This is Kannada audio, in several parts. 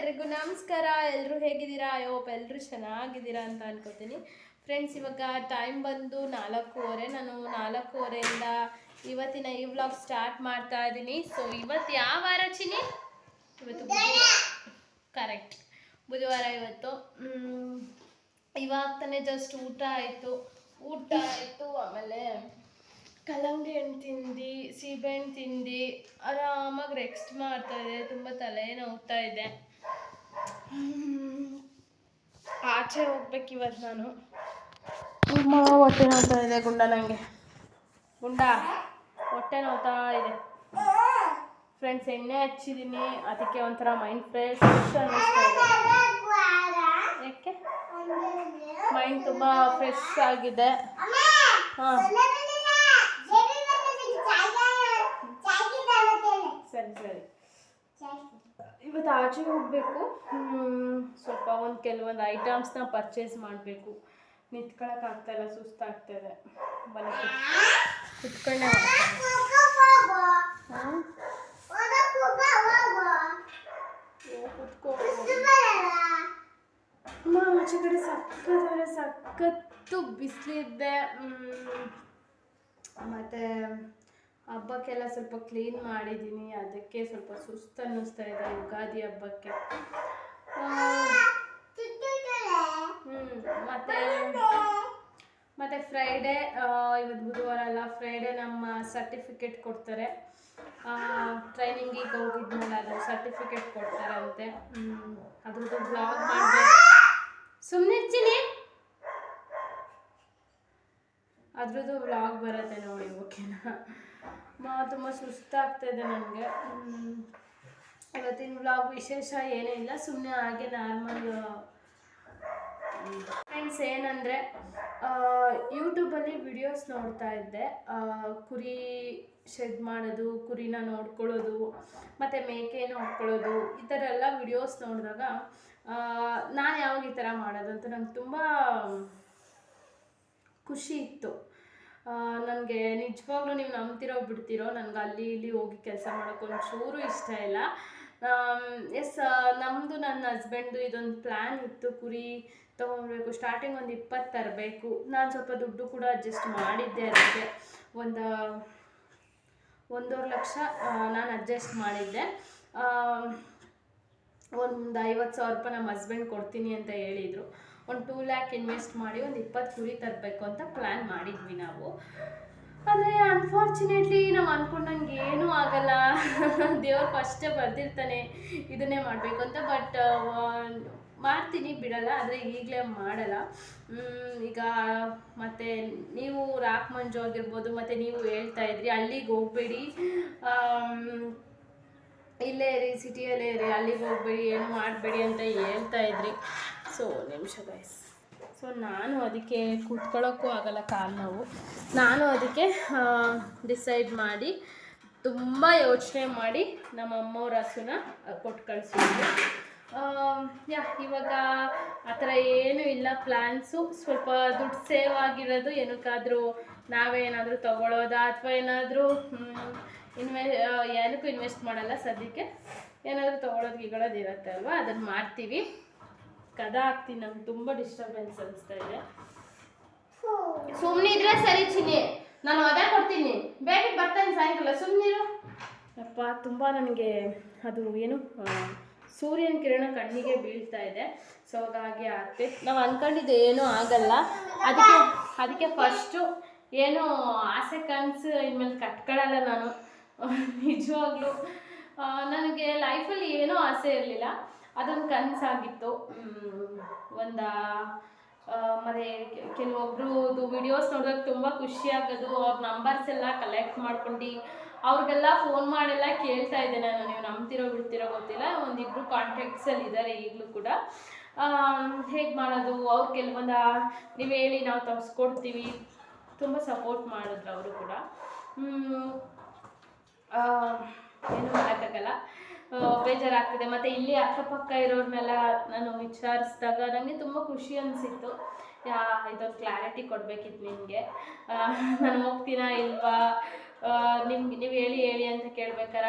ಎಲ್ರಿಗೂ ನಮಸ್ಕಾರ. ಎಲ್ಲರೂ ಹೇಗಿದ್ದೀರಾ? ಐ ಹೋಪ್ ಎಲ್ಲರೂ ಚೆನ್ನಾಗಿದ್ದೀರಾ ಅಂತ ಅನ್ಕೋತೀನಿ. ಫ್ರೆಂಡ್ಸ್ ಇವಾಗ ಟೈಮ್ ಬಂದು ನಾಲ್ಕೂವರೆ. ನಾನು ನಾಲ್ಕೂವರೆಯಿಂದ ಇವತ್ತಿನ ಈ ವ್ಲಾಗ್ ಸ್ಟಾರ್ಟ್ ಮಾಡ್ತಾ ಇದ್ದೀನಿ. ಸೊ ಇವತ್ತು ಯಾವ ವಾರ ಚಿನಿ ಇವತ್ತು ಕರೆಕ್ಟ್ ಬುಧವಾರ ಇವತ್ತು. ಇವಾಗ ತಾನೇ ಜಸ್ಟ್ ಊಟ ಆಯಿತು. ಊಟ ಆಯಿತು, ಆಮೇಲೆ ಕಲ್ಲಂಗಡಿ ಹಣ್ಣು ತಿಂದು, ಸೀಬೆಹಣ್ಣು ತಿಂದು, ಆರಾಮಾಗಿ ರೆಕ್ಸ್ಟ್ ಮಾಡ್ತಾ ತುಂಬ ತಲೆ ನೋವ್ತಾ ಇದೆ. ಆಚೆ ಹೋಗ್ಬೇಕು ಇವತ್ತು ನಾನು. ತುಂಬ ಹೊಟ್ಟೆ ನೋಡ್ತಾ ಇದೆ ಗುಂಡ ನನಗೆ ಗುಂಡ? ಹೊಟ್ಟೆ ನೋಡ್ತಾ ಇದೆ. ಫ್ರೆಂಡ್ಸ್ ಎಣ್ಣೆ ಹಚ್ಚಿದ್ದೀನಿ ಅದಕ್ಕೆ ಒಂಥರ ಮೈಂಡ್ ಫ್ರೆಶ್ ಅನ್ನಿಸ್ತಾ ಇದೆ. ಯಾಕೆ? ಮೈಂಡ್ ತುಂಬ ಫ್ರೆಶ್ ಆಗಿದೆ. ಹಾಂ ಸರಿ ಸರಿ ಇವತ್ತು ಆಚೆ ಹೋಗಬೇಕು. ಸ್ವಲ್ಪ ಒಂದು ಕೆಲವೊಂದು ಐಟಮ್ಸ್ನ ಪರ್ಚೇಸ್ ಮಾಡಬೇಕು. ನಿಂತ್ಕೊಳ್ಳೋಕ್ಕಾಗ್ತಾ ಇಲ್ಲ ಸುಸ್ತಾಗ್ತಾಯಿದೆ ಬನ್ನಿ ಕುತ್ಕೊಂಡೆ ಆಚೆ ಕಡೆ ಸಕ್ಕತ್ತಾದ್ರೆ ಸಖತ್ತು ಬಿಸಿಲಿದ್ದೆ ಮತ್ತು ಹಬ್ಬಕ್ಕೆಲ್ಲ ಸ್ವಲ್ಪ ಕ್ಲೀನ್ ಮಾಡಿದ್ದೀನಿ ಅದಕ್ಕೆ ಸ್ವಲ್ಪ ಸುಸ್ತು ಅನ್ನಿಸ್ತಾ ಇದೆ ಯುಗಾದಿ ಹಬ್ಬಕ್ಕೆ. ಮತ್ತು ಮತ್ತು ಫ್ರೈಡೇ ಇವತ್ತು ಬುಧವಾರ ಅಲ್ಲ ಫ್ರೈಡೇ ನಮ್ಮ ಸರ್ಟಿಫಿಕೇಟ್ ಕೊಡ್ತಾರೆ. ಟ್ರೈನಿಂಗಿಗೆ ಹೋಗಿದ್ಮೇಲೆ ಅದು ಸರ್ಟಿಫಿಕೇಟ್ ಕೊಡ್ತಾರಂತೆ. ಅದ್ರದ್ದು ಬ್ಲಾಗ್ ಮಾಡಬೇಕು. ಸುಮ್ಮನೆ ಇರ್ತೀನಿ. ಅದ್ರದ್ದು ವ್ಲಾಗ್ ಬರುತ್ತೆ ನೋಡಿ ಓಕೆನಾ ತುಂಬ ಸುಸ್ತಾಗ್ತಾಯಿದೆ ನನಗೆ. ಇವತ್ತಿನ ವ್ಲಾಗ್ ವಿಶೇಷ ಏನೇ ಇಲ್ಲ ಸುಮ್ಮನೆ ಹಾಗೆ ನಾರ್ಮಲ್ ಫ್ರೆಂಡ್ಸ್ ಏನಂದರೆ ಯೂಟ್ಯೂಬಲ್ಲಿ ವಿಡಿಯೋಸ್ ನೋಡ್ತಾ ಇದ್ದೆ. ಕುರಿ ಶೆಡ್ ಮಾಡೋದು, ಕುರಿನ ನೋಡ್ಕೊಳ್ಳೋದು, ಮತ್ತು ಮೇಕೆ ನೋಡ್ಕೊಳ್ಳೋದು ಈ ಥರ ಎಲ್ಲ ವಿಡಿಯೋಸ್ ನೋಡಿದಾಗ ನಾನು ಯಾವಾಗ ಈ ಥರ ಮಾಡೋದು ಅಂತ ನಂಗೆ ತುಂಬ ಖುಷಿ ಇತ್ತು. ನನಗೆ ನಿಜವಾಗ್ಲೂ ನೀವು ನಂಬ್ತಿರೋ ಬಿಡ್ತಿರೋ, ನನಗೆ ಅಲ್ಲಿ ಇಲ್ಲಿ ಹೋಗಿ ಕೆಲಸ ಮಾಡೋಕೆ ಒಂಚೂರು ಇಷ್ಟ ಇಲ್ಲ. ಎಸ್ ನಮ್ಮದು ನನ್ನ ಹಸ್ಬೆಂಡ್ದು ಇದೊಂದು ಪ್ಲ್ಯಾನ್ ಇತ್ತು, ಕುರಿ ತೊಗೊಬೇಕು ಸ್ಟಾರ್ಟಿಂಗ್ ಒಂದು ಇಪ್ಪತ್ತು ತರಬೇಕು. ನಾನು ಸ್ವಲ್ಪ ದುಡ್ಡು ಕೂಡ ಅಡ್ಜಸ್ಟ್ ಮಾಡಿದ್ದೆ ಅದಕ್ಕೆ. ಒಂದು, ಒಂದೂವರೆ ಲಕ್ಷ ನಾನು ಅಡ್ಜಸ್ಟ್ ಮಾಡಿದ್ದೆ. ಒಂದು ಐವತ್ತು ಸಾವಿರ ರೂಪಾಯಿ ನಮ್ಮ ಹಸ್ಬೆಂಡ್ ಕೊಡ್ತೀನಿ ಅಂತ ಹೇಳಿದರು. ಒಂದು ಟೂ ಲ್ಯಾಕ್ ಇನ್ವೆಸ್ಟ್ ಮಾಡಿ ಒಂದು ಇಪ್ಪತ್ತು ಕುರಿ ತರಬೇಕು ಅಂತ ಪ್ಲ್ಯಾನ್ ಮಾಡಿದ್ವಿ ನಾವು. ಆದರೆ ಅನ್ಫಾರ್ಚುನೇಟ್ಲಿ ನಾವು ಅಂದ್ಕೊಂಡಂಗೆ ಏನೂ ಆಗಲ್ಲ. ದೇವ್ರು ಫಸ್ಟೇ ಬರ್ದಿರ್ತಾನೆ ಇದನ್ನೇ ಮಾಡಬೇಕು ಅಂತ ಬಟ್ ಮಾಡ್ತೀನಿ ಬಿಡಲ್ಲ, ಆದರೆ ಈಗಲೇ ಮಾಡಲ್ಲ. ಈಗ ಮತ್ತು ನೀವು ರಾಕ್ ಮಂಜು ಆಗಿರ್ಬೋದು, ಮತ್ತು ನೀವು ಹೇಳ್ತಾ ಇದ್ರಿ ಹಳ್ಳಿಗೆ ಹೋಗಬೇಡಿ. ಇಲ್ಲೇ ಇರಿ ಸಿಟಿಯಲ್ಲೇ ಇರಿ, ಅಲ್ಲಿಗೆ ಹೋಗ್ಬೇಡಿ, ಏನು ಮಾಡಬೇಡಿ ಅಂತ ಹೇಳ್ತಾ ಇದ್ರಿ. ಸೊ, ನಿಮಿಷ ಗೈಸ್ ಸೊ, ನಾನು ಅದಕ್ಕೆ ಕೂತ್ಕೊಳ್ಳೋಕ್ಕೂ ಆಗಲ್ಲ ಕಾಲು ನೋವು. ನಾನು ಅದಕ್ಕೆ ಡಿಸೈಡ್ ಮಾಡಿ, ತುಂಬ ಯೋಚನೆ ಮಾಡಿ ನಮ್ಮ ಅಮ್ಮವ್ರ ಹಸುನ ಕೊಟ್ಟು ಕಳಿಸಿದ್ವಿ. ಯಾ, ಇವಾಗ ಆ ಥರ ಏನೂ ಇಲ್ಲ. ಪ್ಲ್ಯಾನ್ಸು ಸ್ವಲ್ಪ ದುಡ್ಡು ಸೇವ್ ಆಗಿರೋದು ಏನಕ್ಕಾದರೂ ನಾವೇ ಏನಾದರೂ ಅಥವಾ ಏನಾದರೂ ಇನ್ವೆ ಏನಕ್ಕೂ ಇನ್ವೆಸ್ಟ್ ಮಾಡಲ್ಲ ಸದ್ಯಕ್ಕೆ. ಏನಾದರೂ ತೊಗೊಳೋದು ಇರುತ್ತೆ ಅಲ್ವಾ? ಅದನ್ನು ಮಾಡ್ತೀವಿ. ಕದ ಆಗ್ತೀನಿ ನಂಗೆ ತುಂಬ ಡಿಸ್ಟರ್ಬೆನ್ಸ್ ಅನಿಸ್ತಾ ಇದೆ. ಸುಮ್ಮನೆ ಇದ್ರೆ ಸರಿ ಚಿನ್ನಿ. ನಾನು ಅದೇ ಕೊಡ್ತೀನಿ. ಬೇಗ ಬರ್ತಾನೆ ಸಾಯಂಕಾಲ. ಸುಮ್ಮನಿರು ಅಪ್ಪ ತುಂಬ ನನಗೆ ಅದು ಏನು ಸೂರ್ಯನ ಕಿರಣ ಕಣ್ಣಿಗೆ ಬೀಳ್ತಾ ಇದೆ. ಸೊ ಹಾಗಾಗಿ ಆಗ್ತಿ. ನಾವು ಅಂದ್ಕೊಂಡಿದ್ದು ಏನೂ ಆಗಲ್ಲ. ಅದಕ್ಕೆ ಅದಕ್ಕೆ ಫಸ್ಟು ಏನು ಆಸೆ ಕನಸು ಇನ್ಮೇಲೆ ಕಟ್ಕೊಳ್ಳಲ್ಲ ನಾನು. ನಿಜವಾಗ್ಲೂ. ನನಗೆ ಲೈಫಲ್ಲಿ ಏನೂ ಆಸೆ ಇರಲಿಲ್ಲ. ಅದೊಂದು ಕನಸಾಗಿತ್ತು. ಒಂದು ಮತ್ತು ಕೆಲವೊಬ್ರದ್ದು ವಿಡಿಯೋಸ್ ನೋಡಿದಾಗ ತುಂಬ ಖುಷಿ ಆಗೋದು. ಅವ್ರ ನಂಬರ್ಸ್ ಎಲ್ಲ ಕಲೆಕ್ಟ್ ಮಾಡ್ಕೊಂಡು, ಅವ್ರಿಗೆಲ್ಲ ಫೋನ್ ಮಾಡೆಲ್ಲ ಕೇಳ್ತಾ ಇದ್ದೆ ನಾನು. ನೀವು ನಂಬ್ತಿರೋ ಬಿಡ್ತಿರೋ ಗೊತ್ತಿಲ್ಲ. ಒಂದಿಬ್ಬರು ಕಾಂಟ್ಯಾಕ್ಟ್ಸಲ್ಲಿ ಇದ್ದಾರೆ ಈಗಲೂ ಕೂಡ. ಹೇಗೆ ಮಾಡೋದು? ಅವ್ರು ಕೆಲವೊಂದು, ನೀವು ಹೇಳಿ ನಾವು ತರಿಸ್ಕೊಡ್ತೀವಿ ತುಂಬ ಸಪೋರ್ಟ್ ಮಾಡಿದ್ರು ಅವರು ಕೂಡ. ಏನು ಮಾಡೋಕ್ಕಾಗಲ್ಲ. ಬೇಜಾರಾಗ್ತಿದೆ. ಮತ್ತು ಇಲ್ಲಿ ಅಕ್ಕಪಕ್ಕ ಇರೋರ್ನೆಲ್ಲ ನಾನು ವಿಚಾರಿಸಿದಾಗ ನನಗೆ ತುಂಬ ಖುಷಿ ಅನಿಸಿತ್ತು. ಯಾ, ಇದೊಂದು ಕ್ಲಾರಿಟಿ ಕೊಡಬೇಕಿತ್ತು ನಿಮಗೆ. ನಾನು ಹೋಗ್ತೀನಾ ಇಲ್ವಾ? ನಿಮ್ಗೆ ನೀವು ಹೇಳಿ ಹೇಳಿ ಅಂತ ಕೇಳ್ಬೇಕಾರ?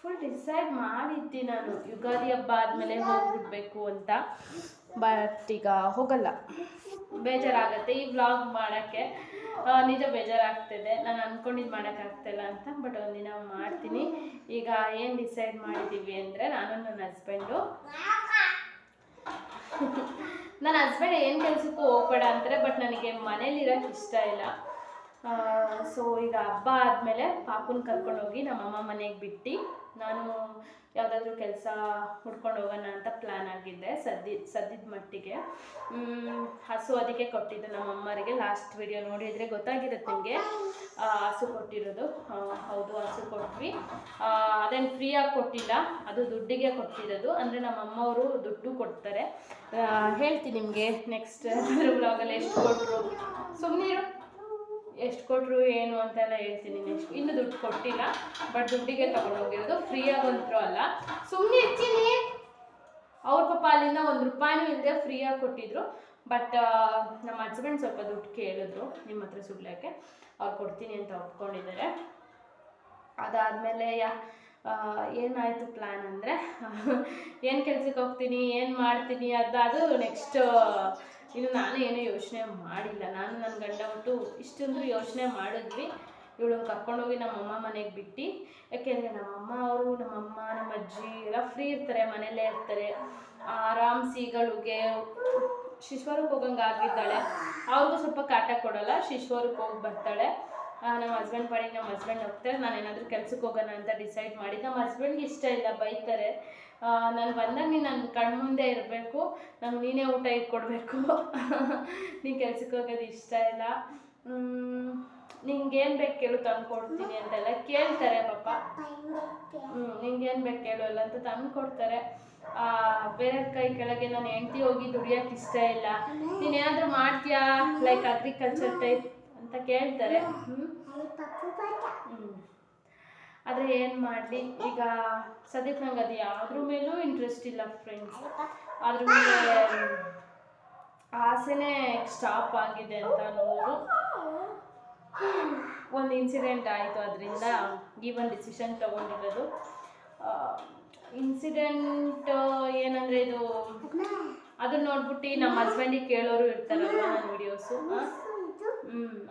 ಫುಲ್ ಡಿಸೈಡ್ ಮಾಡಿದ್ದೆ ನಾನು. ಯುಗಾದಿ ಹಬ್ಬ ಆದಮೇಲೆ ಹೋಗ್ಬಿಡ್ಬೇಕು ಅಂತ. ಬಟ್ ಈಗ ಹೋಗಲ್ಲ. ಬೇಜಾರಾಗತ್ತೆ ಈ ವ್ಲಾಗ್ ಮಾಡೋಕ್ಕೆ. ನಿಜ ಬೇಜಾರಾಗ್ತಿದೆ. ನಾನು ಅಂದ್ಕೊಂಡಿದ್ದು ಮಾಡೋಕ್ಕಾಗ್ತಿಲ್ಲ ಅಂತ ಬಟ್ ಒಂದಿನ ಮಾಡ್ತೀನಿ. ಈಗ ಏನು ಡಿಸೈಡ್ ಮಾಡಿದ್ದೀವಿ ಅಂದರೆ ನಾನು ನನ್ನ ಹಸ್ಬೆಂಡು ನನ್ನ ಹಸ್ಬೆಂಡ್ ಏನು ಕೆಲಸಕ್ಕೂ ಹೋಗ್ಬೇಡ ಅಂತಾರೆ ಬಟ್ ನನಗೆ ಮನೇಲಿರೋಕ್ಕೆ ಇಷ್ಟ ಇಲ್ಲ. ಸೊ ಈಗ ಹಬ್ಬ ಆದಮೇಲೆ ಪಾಪುನ ಕರ್ಕೊಂಡೋಗಿ ನಮ್ಮಮ್ಮ ಮನೆಗೆ ಬಿಟ್ಟು ನಾನು ಯಾವುದಾದ್ರೂ ಕೆಲಸ ಹುಡ್ಕೊಂಡು ಹೋಗೋಣ ಅಂತ ಪ್ಲ್ಯಾನ್ ಆಗಿದ್ದೆ ಸದ್ದಿ, ಸದ್ದಿದ ಮಟ್ಟಿಗೆ. ಹಸು ಅದಕ್ಕೆ ಕೊಟ್ಟಿದ್ದು ನಮ್ಮಮ್ಮರಿಗೆ. ಲಾಸ್ಟ್ ವಿಡಿಯೋ ನೋಡಿದರೆ ಗೊತ್ತಾಗಿರುತ್ತೆ ನಿಮಗೆ. ಹಸು ಕೊಟ್ಟಿರೋದು. ಹೌದು, ಹಸು ಕೊಟ್ವಿ. ಅದೇನು ಫ್ರೀಯಾಗಿ ಕೊಟ್ಟಿಲ್ಲ. ಅದು ದುಡ್ಡಿಗೆ ಕೊಟ್ಟಿರೋದು. ಅಂದರೆ ನಮ್ಮಮ್ಮವರು ದುಡ್ಡು ಕೊಡ್ತಾರೆ. ಹೇಳ್ತೀನಿ ನಿಮಗೆ ನೆಕ್ಸ್ಟ್ ಬ್ಲಾಗಲ್ಲಿ ಎಷ್ಟು ಕೊಟ್ಟರು ಸುಮ್ಮನಿರು ಎಷ್ಟು ಕೊಟ್ಟರು ಏನು ಅಂತೆಲ್ಲ ಹೇಳ್ತೀನಿ ನೆಕ್ಸ್ಟ್ ಇನ್ನು ದುಡ್ಡು ಕೊಟ್ಟಿಲ್ಲ ಬಟ್ ದುಡ್ಡಿಗೆ ತಗೊಂಡೋಗಿರೋದು ಫ್ರೀ ಅಂತೂ ಅಲ್ಲ. ಸುಮ್ಮನೆ ಹೆಚ್ಚಿನಿ ಅವ್ರ ಪಾಪ ಅಲ್ಲಿಂದ ಒಂದು ರೂಪಾಯಿನೂ ಇಲ್ಲದೆ ಫ್ರೀಯಾಗಿ ಕೊಟ್ಟಿದ್ರು ಬಟ್ ನಮ್ಮ ಹಸ್ಬೆಂಡ್ ಸ್ವಲ್ಪ ದುಡ್ಡು ಕೇಳಿದ್ರು, ನಿಮ್ಮ ಹತ್ರ ಸುಡ್ಲಕ್ಕೆ. ಅವ್ರು ಕೊಡ್ತೀನಿ ಅಂತ ಒಪ್ಕೊಂಡಿದ್ದಾರೆ. ಅದಾದಮೇಲೆ ಯಾ ಏನಾಯಿತು ಪ್ಲ್ಯಾನ್ ಅಂದರೆ, ಏನು ಕೆಲ್ಸಕ್ಕೆ ಹೋಗ್ತೀನಿ, ಏನು ಮಾಡ್ತೀನಿ ಅದು ನೆಕ್ಸ್ಟ್ ಇನ್ನು ನಾನು ಏನೂ ಯೋಚನೆ ಮಾಡಿಲ್ಲ. ನಾನು ನನ್ನ ಗಂಡ ಬಿಟ್ಟು ಇಷ್ಟೊಂದು ಯೋಚನೆ ಮಾಡಿದ್ವಿ. ಇವಳು ಕರ್ಕೊಂಡೋಗಿ ನಮ್ಮಮ್ಮ ಮನೆಗೆ ಬಿಟ್ಟು. ಯಾಕೆಂದರೆ ನಮ್ಮಮ್ಮ ಅವರು, ನಮ್ಮಮ್ಮ ನಮ್ಮ ಅಜ್ಜಿ ಎಲ್ಲ ಫ್ರೀ ಇರ್ತಾರೆ, ಮನೆಯಲ್ಲೇ ಇರ್ತಾರೆ. ಆರಾಮ್ ಸಿಗಳಿಗೆ ಶಿಶ್ವರಕ್ಕೆ ಹೋಗಂಗೆ ಆಗಿದ್ದಾಳೆ ಅವ್ರಿಗೂ ಸ್ವಲ್ಪ ಕಾಟ ಕೊಡೋಲ್ಲ ಶಿಶ್ವರಕ್ಕೆ ಹೋಗಿ ಬರ್ತಾಳೆ. ನಮ್ಮ ಹಸ್ಬೆಂಡ್ ಪಾಡಿಗೆ ನಮ್ಮ ಹಸ್ಬೆಂಡ್ ಹೋಗ್ತಾರೆ. ನಾನು ಏನಾದರೂ ಕೆಲ್ಸಕ್ಕೆ ಹೋಗೋಣ ಅಂತ ಡಿಸೈಡ್ ಮಾಡಿ, ನಮ್ಮ ಹಸ್ಬೆಂಡ್ಗೆ ಇಷ್ಟ ಇಲ್ಲ, ಬೈತಾರೆ. ನಾನು ಬಂದಾಗ ನೀನು ನನ್ನ ಕಣ್ಮುಂದೆ ಇರಬೇಕು. ನಂಗೆ ನೀನೇ ಊಟ ಇಟ್ಕೊಡ್ಬೇಕು. ನೀನು ಕೆಲ್ಸಕ್ಕೆ ಹೋಗೋದು ಇಷ್ಟ ಇಲ್ಲ. ನಿಂಗೇನು ಬೇಕು ಕೇಳು, ತಂದು ಕೊಡ್ತೀನಿ ಅಂತೆಲ್ಲ ಕೇಳ್ತಾರೆ ಪಾಪ. ಹ್ಞೂ ನಿಂಗೇನು ಬೇಕು ಕೇಳು ಅಲ್ಲ ಅಂತ ತಂದು ಕೊಡ್ತಾರೆ. ಬೇರೆ ಕೈ ಕೆಳಗೆ ನಾನು ಹೆಂಡ್ತಿ ಹೋಗಿ ದುಡಿಯೋಕೆ ಇಷ್ಟ ಇಲ್ಲ. ನೀನೇನಾದರೂ ಮಾಡ್ತೀಯಾ? ಲೈಕ್ ಅಗ್ರಿಕಲ್ಚರ್ ಟೈಪ್ ಅಂತ ಕೇಳ್ತಾರೆ. ಹ್ಞೂ ಆದರೆ ಏನು ಮಾಡಲಿ? ಈಗ ಸದ್ಯಕ್ಕೆ ನಂಗೆ ಅದು ಯಾವ್ದ್ರ ಮೇಲೂ ಇಂಟ್ರೆಸ್ಟ್ ಇಲ್ಲ ಫ್ರೆಂಡ್ಸ್ ಅದ್ರ ಮೇಲೆ ಆಸೆನೇ ಸ್ಟಾಪ್ ಆಗಿದೆ ಅಂತ ನೋಡು ಒಂದು ಇನ್ಸಿಡೆಂಟ್ ಆಯಿತು ಅದರಿಂದ ಈ ಒಂದು ಡಿಸಿಷನ್ ತಗೊಂಡಿರೋದು. ಇನ್ಸಿಡೆಂಟ್ ಏನಂದರೆ ಇದು ಅದನ್ನ ನೋಡ್ಬಿಟ್ಟು ನಮ್ಮ ಹಸ್ಬೆಂಡಿಗೆ ಕೇಳೋರು ಇರ್ತಾರಲ್ಲ ನನ್ನ ವಿಡಿಯೋಸು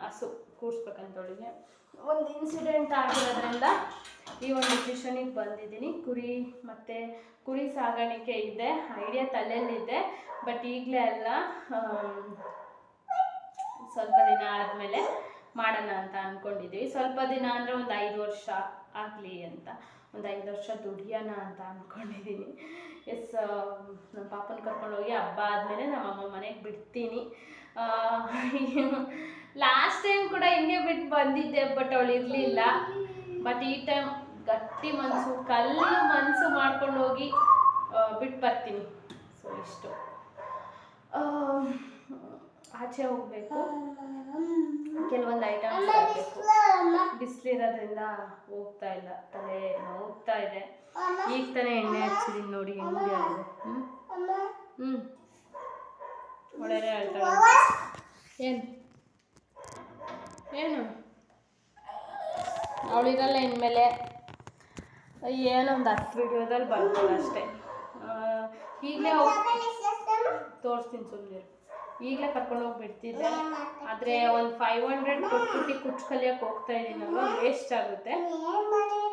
ಹಸು ಕೂಡ್ಸ್ಬೇಕಂತೇಳಿದೆ ಒಂದು ಇನ್ಸಿಡೆಂಟ್ ಆಗಿರೋದ್ರಿಂದ ಈ ಒಂದು ಡಿಸಿಷನಿಗೆ ಬಂದಿದ್ದೀನಿ. ಕುರಿ ಮತ್ತು ಕುರಿ ಸಾಗಾಣಿಕೆ ಇದೆ. ಐಡಿಯಾ ತಲೆಯಲ್ಲಿದೆ. ಬಟ್ ಈಗಲೇ ಅಲ್ಲ ಸ್ವಲ್ಪ ದಿನ ಆದಮೇಲೆ ಮಾಡೋಣ ಅಂತ ಅಂದ್ಕೊಂಡಿದ್ದೀವಿ ಸ್ವಲ್ಪ ದಿನ ಅಂದರೆ ಒಂದು ಐದು ವರ್ಷ ಆಗಲಿ ಅಂತ. ಒಂದು ಐದು ವರ್ಷ ದುಡಿಯೋಣ ಅಂತ ಅಂದ್ಕೊಂಡಿದ್ದೀನಿ ಎಸ್ ನಮ್ಮ ಪಾಪನ ಕರ್ಕೊಂಡೋಗಿ ಹಬ್ಬ ಆದಮೇಲೆ ನಮ್ಮ ಅಮ್ಮ ಮನೆಗೆ ಬಿಡ್ತೀನಿ. ಲಾಸ್ಟ್ ಟೈಮ್ ಕೂಡ ಹಿಂಗೆ ಬಿಟ್ಟು ಬಂದಿದ್ದೆ ಬಟ್ ಅವಳು ಇರಲಿಲ್ಲ. ಬಟ್ ಈ ಟೈಮ್ ಗಟ್ಟಿ ಮನಸ್ಸು ಕಲ್ಲು ಮನಸ್ಸು ಮಾಡ್ಕೊಂಡು ಹೋಗಿ ಬಿಟ್ಟು ಬರ್ತೀನಿ. ಸೊ ಇಷ್ಟು. ಆಚೆ ಹೋಗಬೇಕು. ಕೆಲವೊಂದು ಐಟಮ್ಸ್ ತರಬೇಕು. ಬಿಸಿಲಿರೋದ್ರಿಂದ ಹೋಗ್ತಾ ಇಲ್ಲ. ತಲೆ ಹೋಗ್ತಾ ಇದೆ. ಈಗ ತಾನೇ ಎಣ್ಣೆ ಹಚ್ಚಿದೀನಿ ನೋಡಿ, ಹೆಂಗೆ ಆಗಿದೆ. ಹ್ಞೂ ಹ್ಞೂ ಒಳ್ಳೆ ಹೇಳ್ತಾಳೆ. ಏನು? ಏನು? ಅವಳಿರಲ್ಲ ಇನ್ಮೇಲೆ. ಏನೋ ಒಂದು ಹತ್ತು ವಿಡಿಯೋದಲ್ಲಿ ಬರ್ಬೋದು ಅಷ್ಟೇ. ಈಗಲೇ ತೋರಿಸ್ತೀನಿ ಸುಮ್ಮನೆ ಈಗಲೇ ಕರ್ಕೊಂಡು ಹೋಗಿ ಬಿಡ್ತಿದ್ದೆ. ಆದರೆ ಒಂದು ಫೈವ್ ಹಂಡ್ರೆಡ್ ಕೊಟ್ಬಿಟ್ಟು ಕುಚ್ಚು ಕಲಿಯೋಕೆ ಹೋಗ್ತಾ ಇದ್ದೀನಲ್ವ ವೇಸ್ಟ್ ಆಗುತ್ತೆ.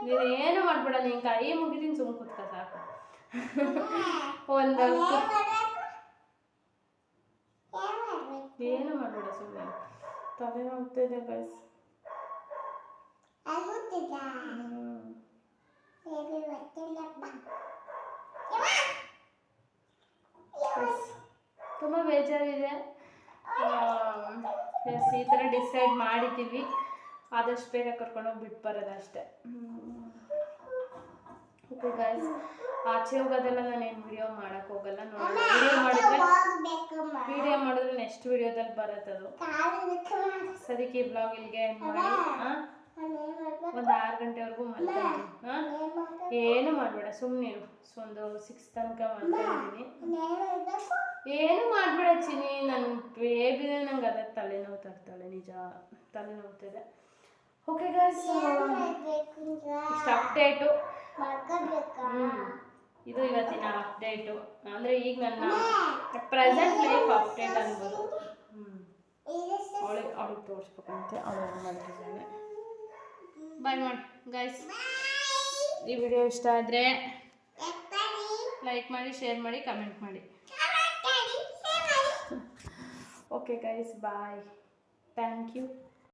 ನೀನು ಏನು ಮಾಡ್ಬೇಡ ನೀನು ಕೈ ಮುಗಿದೀನಿ ಸುಮ್ಮನೆ ಕುತ್ಕ ಸಾಕು. ಒಂದು ಏನು ಮಾಡಬೇಡ ಸುಮ್ಮನೆ ತಲೆ ನೋಡ್ತಾ ಇದೆ ಗೈಸ್ ತುಂಬ ಬೇಜಾರಿದೆ. ಎಸ್ ಈ ಥರ ಡಿಸೈಡ್ ಮಾಡಿದ್ದೀವಿ. ಆದಷ್ಟು ಬೇಗ ಕರ್ಕೊಂಡೋಗಿ ಬಿಟ್ಟು ಬರೋದಷ್ಟೇ. ಓಕೆ ಗೈಸ್ ಆಚೆ ಹೋಗೋದೆಲ್ಲ ನಾನೇನು ವಿಡಿಯೋ ಮಾಡಕ್ ಹೋಗಲ್ಲ. ನೋಡಿ ವಿಡಿಯೋ ಮಾಡಿದ್ರೆ ವಿಡಿಯೋ ಮಾಡಿದ್ರೆ ನೆಕ್ಸ್ಟ್ ವಿಡಿಯೋದಲ್ಲಿ ಬರುತ್ತೆ ಅದು. ಸದ್ಯಕ್ಕೆ ಈ ಬ್ಲಾಗ್ ಇಲ್ಲಿಗೆ ಮಾಡಿ. ಒಂದು ಆರು ಗಂಟೆವರೆಗೂ ಮಾಡ್ತೀನಿ ಏನು ಮಾಡಬೇಡ ಸುಮ್ಮನಿರು ಒಂದು ಸಿಕ್ಸ್ ತನಕ ಮಲ್ಕೊಂಡಿದ್ದೀನಿ ಏನು ಮಾಡಬೇಡ ಚಿನಿ ನನ್ನ ಬೇಬಿನೇ ನಂಗೆ ಅದೇ ತಲೆನೋವು ತರ್ತಾಳೆ ನಿಜ. ತಲೆನೋವ್ತಿದೆ. ಓಕೆ ಗೈಸ್ ಇಷ್ಟು ಅಪ್ಡೇಟು. ಇದು ಇವತ್ತಿನ ಅಪ್ಡೇಟು ಅಂದರೆ ಈಗ ನನ್ನ ಪ್ರೆಸೆಂಟ್ ಲೈಫ್ ಅಪ್ಡೇಟ್ ಅನ್ಬೋದು. ಅವಳಿಗೆ ಅವಳಿಗೆ ತೋರಿಸ್ಬೇಕಂತೆ. ಅವಳು ಮಾಡಿದ್ದಾಳೆ ಬಾಯ್ ಮಾಡಿ ಗೈಸ್ ಈ ವಿಡಿಯೋ ಇಷ್ಟ ಆದರೆ ಲೈಕ್ ಮಾಡಿ ಶೇರ್ ಮಾಡಿ ಕಮೆಂಟ್ ಮಾಡಿ okay guys bye thank you